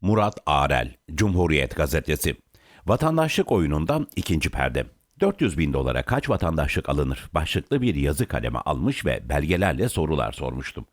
Murat Arel, Cumhuriyet Gazetesi. Vatandaşlık oyunundan ikinci perde. 400 bin dolara kaç vatandaşlık alınır? Başlıklı bir yazı kaleme almış ve belgelerle sorular sormuştum.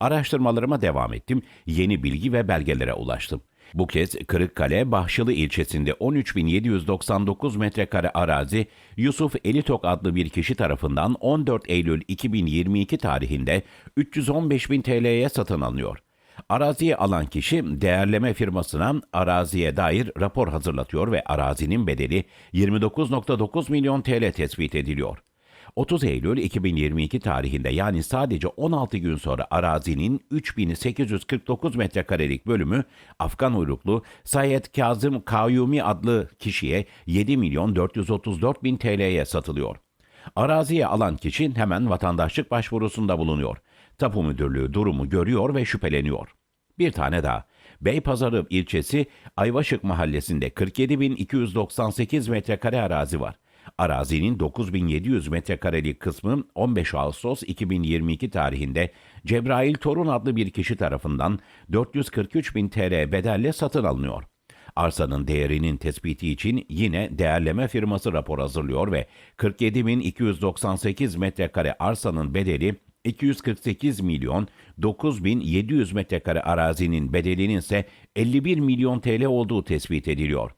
Araştırmalarıma devam ettim, yeni bilgi ve belgelere ulaştım. Bu kez Kırıkkale, Bahçılı ilçesinde 13.799 metrekare arazi Yusuf Elitok adlı bir kişi tarafından 14 Eylül 2022 tarihinde 315 bin TL'ye satın alınıyor. Araziyi alan kişi değerleme firmasına araziye dair rapor hazırlatıyor ve arazinin bedeli 29.9 milyon TL tespit ediliyor. 30 Eylül 2022 tarihinde yani sadece 16 gün sonra arazinin 3849 metrekarelik bölümü Afgan uyruklu Sayed Kazım Kayyumi adlı kişiye 7 milyon 434 bin TL'ye satılıyor. Araziye alan kişi hemen vatandaşlık başvurusunda bulunuyor. Tapu müdürlüğü durumu görüyor ve şüpheleniyor. Bir tane daha. Beypazarı ilçesi Ayvaşık mahallesinde 47.298 metrekare arazi var. Arazinin 9700 metrekarelik kısmı 15 Ağustos 2022 tarihinde Cebrail Torun adlı bir kişi tarafından 443 bin TL bedelle satın alınıyor. Arsanın değerinin tespiti için yine değerleme firması rapor hazırlıyor ve 47.298 metrekare arsanın bedeli 248 milyon 9700 metrekare arazinin bedelinin ise 51 milyon TL olduğu tespit ediliyor.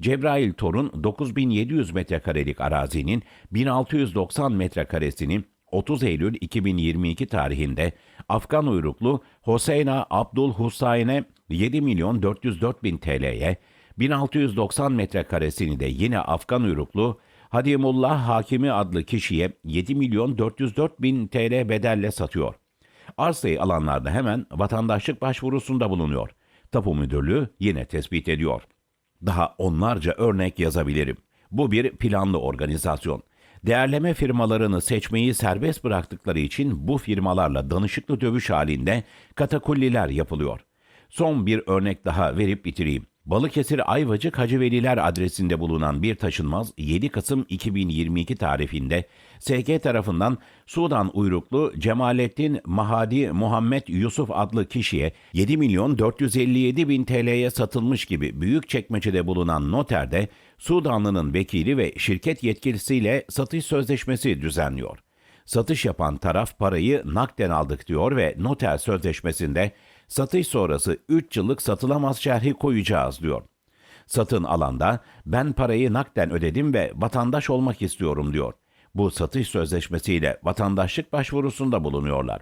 Cebrail Torun 9700 metrekarelik arazinin 1690 metrekaresini 30 Eylül 2022 tarihinde Afgan uyruklu Hoseyna Abdul Husayne 7 milyon 404 bin TL'ye, 1690 metrekaresini de yine Afgan uyruklu Hadimullah Hakimi adlı kişiye 7 milyon 404 bin TL bedelle satıyor. Arsayı alanlar da hemen vatandaşlık başvurusunda bulunuyor. Tapu Müdürlüğü yine tespit ediyor. Daha onlarca örnek yazabilirim. Bu bir planlı organizasyon. Değerleme firmalarını seçmeyi serbest bıraktıkları için bu firmalarla danışıklı dövüş halinde katakulliler yapılıyor. Son bir örnek daha verip bitireyim. Balıkesir Ayvacık Hacı Veliler adresinde bulunan bir taşınmaz 7 Kasım 2022 tarihinde SG tarafından Sudan uyruklu Cemalettin Mahadi Muhammed Yusuf adlı kişiye 7 milyon 457 bin TL'ye satılmış gibi büyük çekmecede bulunan noterde Sudanlı'nın vekili ve şirket yetkilisiyle satış sözleşmesi düzenliyor. Satış yapan taraf parayı nakden aldık diyor ve noter sözleşmesinde satış sonrası 3 yıllık satılamaz şerhi koyacağız diyor. Satın alanda ben parayı nakden ödedim ve vatandaş olmak istiyorum diyor. Bu satış sözleşmesiyle vatandaşlık başvurusunda bulunuyorlar.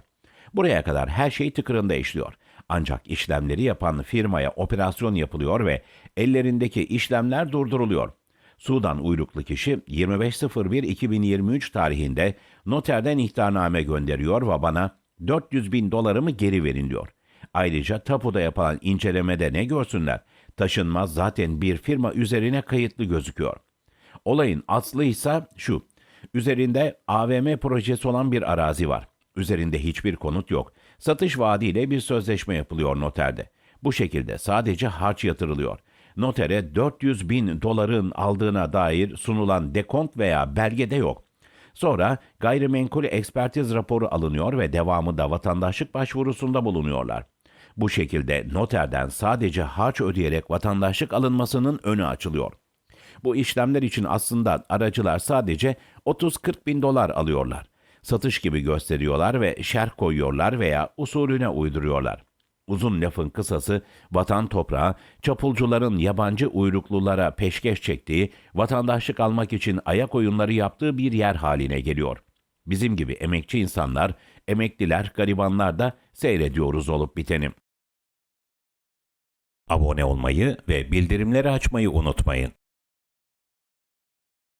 Buraya kadar her şey tıkırında işliyor. Ancak işlemleri yapan firmaya operasyon yapılıyor ve ellerindeki işlemler durduruluyor. Sudan uyruklu kişi 25.01.2023 tarihinde noterden ihtarname gönderiyor ve bana 400 bin dolarımı geri verin diyor. Ayrıca tapuda yapılan incelemede ne görsünler? Taşınmaz zaten bir firma üzerine kayıtlı gözüküyor. Olayın aslı ise şu. Üzerinde AVM projesi olan bir arazi var. Üzerinde hiçbir konut yok. Satış vaadiyle bir sözleşme yapılıyor noterde. Bu şekilde sadece harç yatırılıyor. Notere 400 bin doların aldığına dair sunulan dekont veya belgede yok. Sonra gayrimenkul ekspertiz raporu alınıyor ve devamında vatandaşlık başvurusunda bulunuyorlar. Bu şekilde noterden sadece harç ödeyerek vatandaşlık alınmasının önü açılıyor. Bu işlemler için aslında aracılar sadece 30-40 bin dolar alıyorlar. Satış gibi gösteriyorlar ve şerh koyuyorlar veya usulüne uyduruyorlar. Uzun lafın kısası vatan toprağı, çapulcuların yabancı uyruklulara peşkeş çektiği, vatandaşlık almak için ayak oyunları yaptığı bir yer haline geliyor. Bizim gibi emekçi insanlar, emekliler, garibanlar da seyrediyoruz olup biteni. Abone olmayı ve bildirimleri açmayı unutmayın.